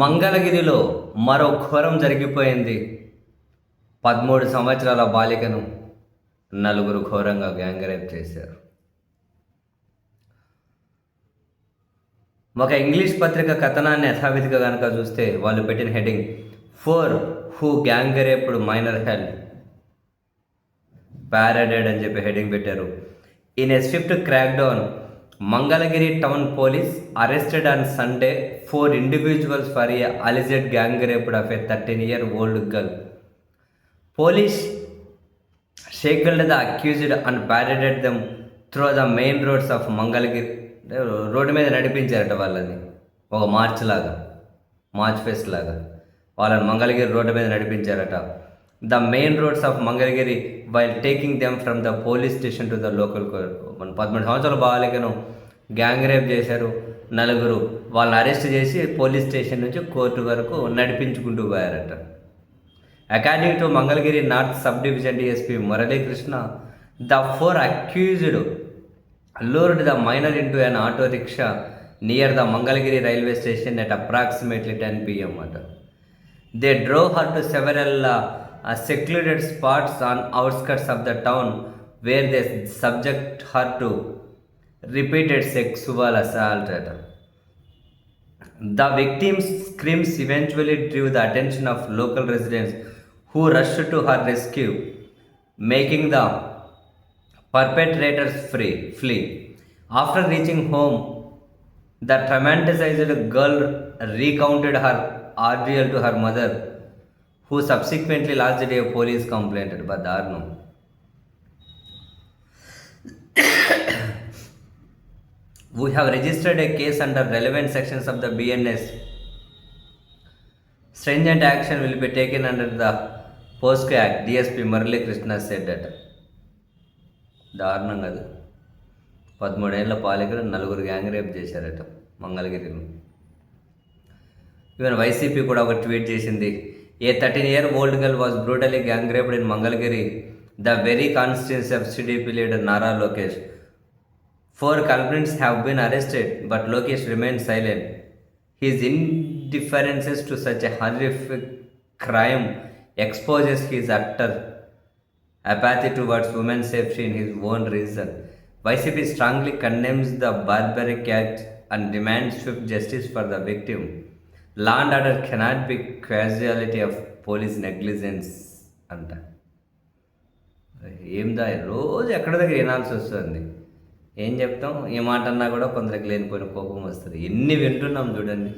మంగళగిరిలో మరో ఘోరం జరిగిపోయింది. పదమూడు సంవత్సరాల బాలికను నలుగురు ఘోరంగా గ్యాంగ్ రేప్ చేశారు. ఒక ఇంగ్లీష్ పత్రిక కథనాన్ని యథావిధిగా కనుక చూస్తే వాళ్ళు పెట్టిన heading four who gang raped minor held paraded అని చెప్పి హెడ్డింగ్ పెట్టారు. In a swift crackdown Mangalagiri town police arrested on Sunday four individuals for a alleged gang raped of a thirteen year old girl police shackled the accused and paraded them through the main roads of Mangalagiri road మీద నడిపించారట వాళ్ళని. ఒక March లాగా March pest లాగా. వాళ్ళని Mangalagiri road మీద నడిపించారట. The main roads of Mangalagiri while taking them from the police station to the local మన పదమూడు సంవత్సరాలు బాలికను గ్యాంగ్ రేప్ చేశారు. నలుగురు వాళ్ళని అరెస్ట్ చేసి పోలీస్ స్టేషన్ నుంచి కోర్టు వరకు నడిపించుకుంటూ పోయారట. According to Mangalagiri north sub division DSP Murali Krishna the four accused lured the minor into an auto rickshaw near the Mangalagiri railway station at approximately ten PM అట. They drove her to several secluded spots on outskirts of the town where they subject her to repeated sexual assault. The victim's screams eventually drew the attention of local residents who rushed to her rescue, making the perpetrators free, flee. After reaching home, the traumatized girl recounted her ordeal to her mother, who subsequently lodged a police complaint. But Darno. We have registered a case under relevant sections of the BNS stringent action will be taken under the POCSO act DSP Murali Krishna సెడ్డట దారుణం కదా పదమూడేళ్ళ పాలకులు నలుగురు gang rape చేశారట Mangalagiri even YCP కూడా ఒక tweet చేసింది. A thirteen year old girl was brutally gang raped in Mangalagiri the very constituency of TDP leader Nara Lokesh four culprits have been arrested but lokesh remained silent his indifferences to such a horrific crime exposes his utter apathy towards women's safety in his own reason. YCP strongly condemns the barbaric act and demands swift justice for the victim. Law and order cannot be casualty of police negligence అంట ఏం దా రోజు ఎక్కడ దగ్గర వినాల్సి వస్తుంది ఏం చెప్తాం? ఏ మాట అన్నా కూడా కొందరికి లేనిపోయిన కోపం వస్తుంది. ఎన్ని వింటున్నాం చూడండి.